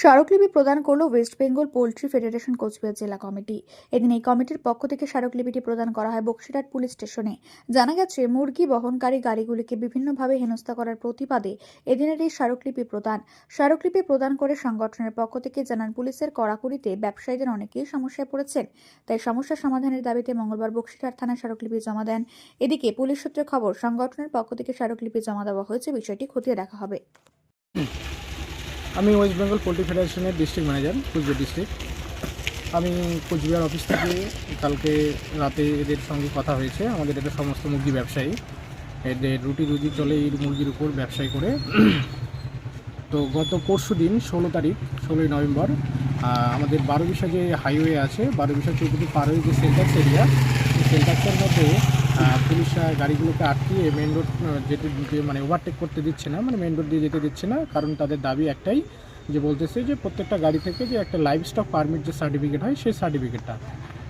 স্মারকলিপি প্রদান করল West Bengal poultry federation Cooch Behar জেলা কমিটি। এদিন এই কমিটির পক্ষ থেকে স্মারকলিপিটি প্রদান করা হয় বক্সিরহাট পুলিশ স্টেশনে। জানা গেছে, মুরগি বহনকারী গাড়িগুলিকে বিভিন্নভাবে হেনস্থা করার প্রতিবাদে এদিনের এই স্মারকলিপি প্রদান। স্মারকলিপি প্রদান করে সংগঠনের পক্ষ থেকে জানান, পুলিশের কড়াকড়িতে ব্যবসায়ীদের অনেকেই সমস্যায় পড়েছেন, তাই সমস্যা সমাধানের দাবিতে মঙ্গলবার বক্সিরহাট থানায় স্মারকলিপি জমা দেন। এদিকে পুলিশ সূত্রে খবর, সংগঠনের পক্ষ থেকে স্মারকলিপি জমা দেওয়া হয়েছে, বিষয়টি খতিয়ে দেখা হবে। আমি ওয়েস্ট বেঙ্গল পোলট্রি ফেডারেশনের ডিস্ট্রিক্ট ম্যানেজার কুচবিহার ডিস্ট্রিক্ট আমি কুচবিহার অফিস থেকে কালকে রাতে এদের সঙ্গে কথা হয়েছে। আমাদের এটা সমস্ত মুরগি ব্যবসায়ী। এদের রুটি রুজি চলে এই মুরগির উপর ব্যবসায়ী করে। তো গত পরশু দিন, ষোলো তারিখ, ষোলোই নভেম্বর আমাদের বারো বিশা যে হাইওয়ে আছে, বারো বিশা চৌধুরী পার হয়ে যে সেন্টাক্স এরিয়া সেন্টাক্সের মধ্যে পুলিশ গাড়িগুলোকে আটকিয়ে মেন রোড যেতে দিতে মানে ওভারটেক করতে দিচ্ছে না মানে মেন রোড দিয়ে যেতে দিচ্ছে না। কারণ তাদের দাবি একটাই, যে বলতেছে যে প্রত্যেকটা গাড়ি থেকে যে একটা লাইভ স্টক পারমিট যে সার্টিফিকেট হয়, সেই সার্টিফিকেটটা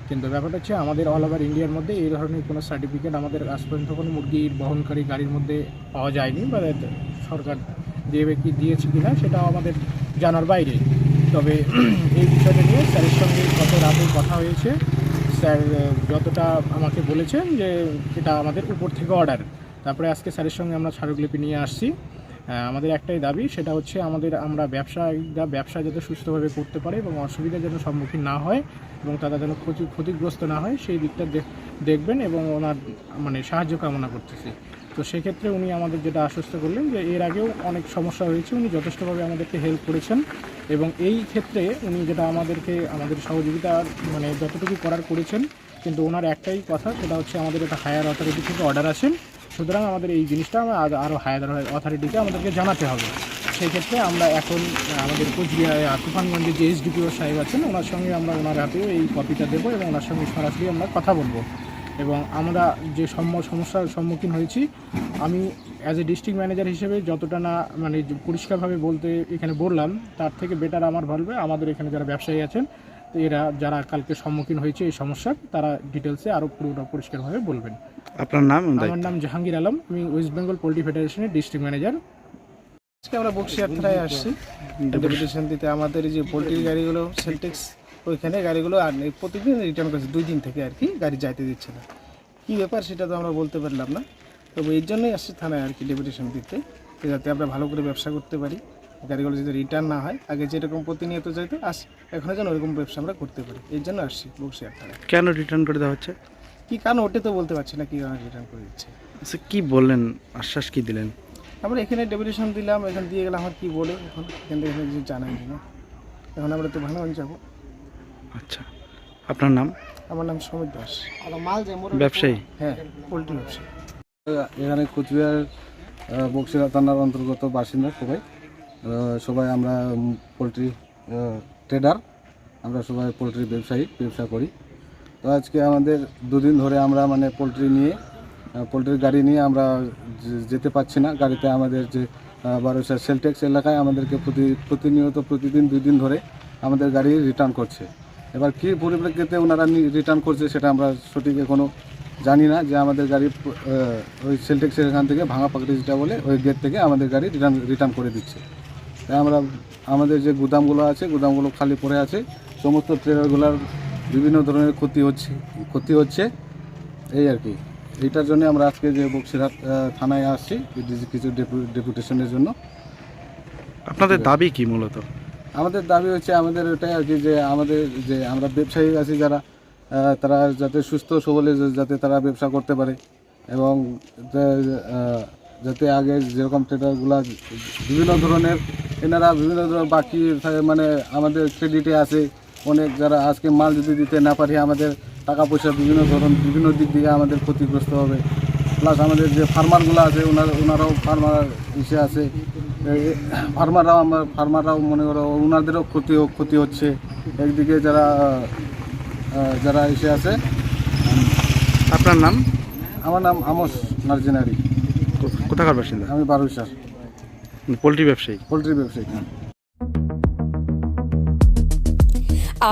কিন্তু ব্যাপারটা হচ্ছে আমাদের অল ওভার ইন্ডিয়ার মধ্যে এই ধরনের কোনো সার্টিফিকেট আমাদের আজ পর্যন্ত কোনো মুরগির বহনকারী গাড়ির মধ্যে পাওয়া যায়নি, বা সরকার দেবে কি, দিয়েছে কি না সেটাও আমাদের জানার বাইরে। তবে এই বিষয়টা নিয়ে স্যারের সঙ্গে গত রাতে কথা হয়েছে। স্যার যতটা আমাকে বলেছেন যে এটা আমাদের উপর থেকে অর্ডার তারপরে আজকে স্যারের সঙ্গে আমরা স্মারকলিপি নিয়ে আসছি। আমাদের একটাই দাবি, সেটা হচ্ছে আমাদের, আমরা ব্যবসায়ীরা ব্যবসা যাতে সুস্থভাবে করতে পারে এবং অসুবিধা যেন সম্মুখীন না হয় এবং তারা যেন ক্ষতি, ক্ষতিগ্রস্ত না হয়, সেই দিকটা দেখ- দেখবেন এবং ওনার মানে সাহায্য কামনা করতেছি। তো সেক্ষেত্রে উনি আমাদের যেটা আশ্বস্ত করলেন যে এর আগেও অনেক সমস্যা হয়েছে, উনি যথেষ্টভাবে আমাদেরকে হেল্প করেছেন। এবং এই ক্ষেত্রে উনি যেটা আমাদেরকে, আমাদের সহযোগিতা মানে যতটুকু করার করেছেন, কিন্তু ওনার একটাই কথা, সেটা হচ্ছে আমাদের একটা হায়ার অথরিটি থেকে অর্ডার আছেন সুতরাং আমাদের এই জিনিসটা আমরা আরও হায়ার অথরিটিকে আমাদেরকে জানাতে হবে। সেই ক্ষেত্রে আমরা এখন, আমাদের কোচবিহার তুফানগঞ্জে যে এসডিপিও সাহেব আছেন, ওনার সঙ্গে আমরা ওনার হাতেও এই কপিটা দেবো এবং ওনার সঙ্গে সরাসরি আমরা কথা বলব। এবং আমরা যে সমস্যার সম্মুখীন হয়েছি, আমি অ্যাজ এ ডিস্ট্রিক্ট ম্যানেজার হিসেবে যতটা না মানে পরিষ্কারভাবে বলতে এখানে বললাম তার থেকে বেটার আমার ভাববে আমাদের এখানে যারা ব্যবসায়ী আছেন তো এরা যারা কালকে সম্মুখীন হয়েছে এই সমস্যার তারা ডিটেলসে আরও পুরোটা পরিষ্কারভাবে বলবেন। আপনার নাম আমার নাম জাহাঙ্গীর আলম আমি ওয়েস্ট বেঙ্গল পোলট্রি ফেডারেশনের ডিস্ট্রিক্ট ম্যানেজার আজকে আমরা বক্সিয়ার থানায় আসছি। ডেপুটেশন দিতে আমাদের এই যে পোলট্রির গাড়িগুলো সেলটেক্স ওইখানে গাড়িগুলো আর প্রতিদিন রিটার্ন করছে দুই দিন থেকে আর কি গাড়ি যাইতে দিচ্ছে না। কী ব্যাপার সেটা তো আমরা বলতে পারলাম না। তবে এর জন্যই আসছি থানায় আর কি ডেপুটেশন দিতে যাতে আমরা ভালো করে ব্যবসা করতে পারি গাড়িগুলো যদি রিটার্ন না হয় আগে যেরকম প্রতিনিয়ত যাইতো আস এখনও যেন ওরকম ব্যবসা আমরা করতে পারি। এর জন্য আসছি বক্সিয়ার থানায়। কেন রিটার্ন করে দেওয়া হচ্ছে? কী কারণ ওটা তো বলতে পারছি না কী কারণে রিটার্ন করে দিচ্ছে। আচ্ছা কী বললেন? আশ্বাস কী দিলেন? আমরা এখানে ডেপুটেশন দিলাম এখান দিয়ে গেলাম আমার কী বলে? এখন এখান থেকে কিছু জানাই না? এখন আমরা তো ভালো যাব। আচ্ছা আপনার নাম? আমার নাম সমীর দাস। ব্যবসায়ী? হ্যাঁ পোলট্রি ব্যবসা এখানে কোচবিহার বক্সিরা থানার অন্তর্গত বাসিন্দা সবাই। সবাই আমরা পোলট্রি ট্রেডার আমরা সবাই পোলট্রি ব্যবসায়ী, ব্যবসা করি। তো আজকে আমাদের দুদিন ধরে আমরা মানে পোলট্রি নিয়ে পোলট্রির গাড়ি নিয়ে আমরা যেতে পারছি না। গাড়িতে আমাদের যে বারোশা সেলটেক্স এলাকায় আমাদেরকে প্রতি, প্রতিনিয়ত প্রতিদিন দুই দিন ধরে আমাদের গাড়ি রিটার্ন করছে। এবার কী পরিপ্রেক্ষিতে ওনারা রিটার্ন করছে সেটা আমরা সঠিক এখনও জানি না যে আমাদের গাড়ি ওই সেলটেক্সের এখান থেকে ভাঙা পাকড়ি যেটা বলে ওই গেট থেকে আমাদের গাড়ি রিটার্ন রিটার্ন করে দিচ্ছে। তাই আমরা আমাদের যে গুদামগুলো আছে গুদামগুলো খালি পড়ে আছে সমস্ত ট্রেলারগুলোর বিভিন্ন ধরনের ক্ষতি হচ্ছে ক্ষতি হচ্ছে এই আর কি। এইটার জন্য আমরা আজকে যে বক্সিরহাট থানায় আসছি কিছু ডেপু- ডেপুটেশনের জন্য। আপনাদের দাবি কি মূলত? আমাদের দাবি হচ্ছে আমাদের ওটাই আর কি যে আমাদের যে আমরা ব্যবসায়ী আছি যারা তারা যাতে সুস্থ সবলে যাতে তারা ব্যবসা করতে পারে এবং যাতে আগে যেরকম ট্রেডারগুলা বিভিন্ন ধরনের, এনারা বিভিন্ন ধরনের বাকি মানে আমাদের ক্রেডিটে আছে, অনেক যারা আজকে মাল যদি দিতে না পারি আমাদের টাকা পয়সা বিভিন্ন ধরন, বিভিন্ন দিক দিয়ে আমাদের ক্ষতিগ্রস্ত হবে। প্লাস আমাদের যে ফার্মারগুলো আছে, ওনার ওনারাও ফার্মার ইসে আছে। ফার্মাররাও আমার ফার্মাররাও মনে করো ওনাদেরও ক্ষতি ক্ষতি হচ্ছে। একদিকে যারা যারা এসে আছে। আপনার নাম? আমার নাম আমস নার্জিনারি কোথাকার বাসিন্দা? আমি বারুইশার। পোলট্রি ব্যবসায়ী? পোলট্রি ব্যবসায়ী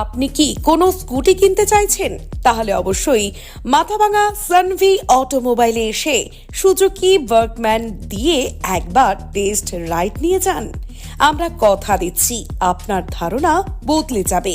আপনি কি কোনো স্কুটি কিনতে চাইছেন? তাহলে অবশ্যই মাথাভাঙা সানভি অটোমোবাইলে এসে সুজুকি ওয়ার্কম্যান দিয়ে একবার টেস্ট রাইড নিয়ে যান। আমরা কথা দিচ্ছি আপনার ধারণা বদলে যাবে।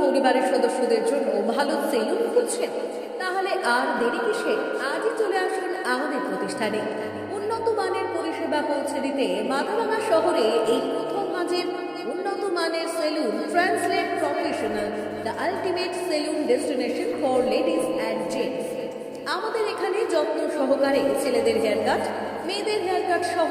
পরিবারের সদস্যদের জন্য ভালো সেলুন খুঁজছেন। তাহলে আর দেরি কিসে? আজই চলে আসুন আমাদের প্রতিষ্ঠানে। উন্নত মানের পরিষেবা পৌঁছে দিতে মাথাভাঙা শহরে এই প্রথম মাঝের উন্নত মানের salon translate professional, the ultimate salon destination for ladies and gents. আমাদের এখানে যত্ন সহকারে ছেলেদের হেয়ার কাট, মেয়েদের হেয়ার কাট সহ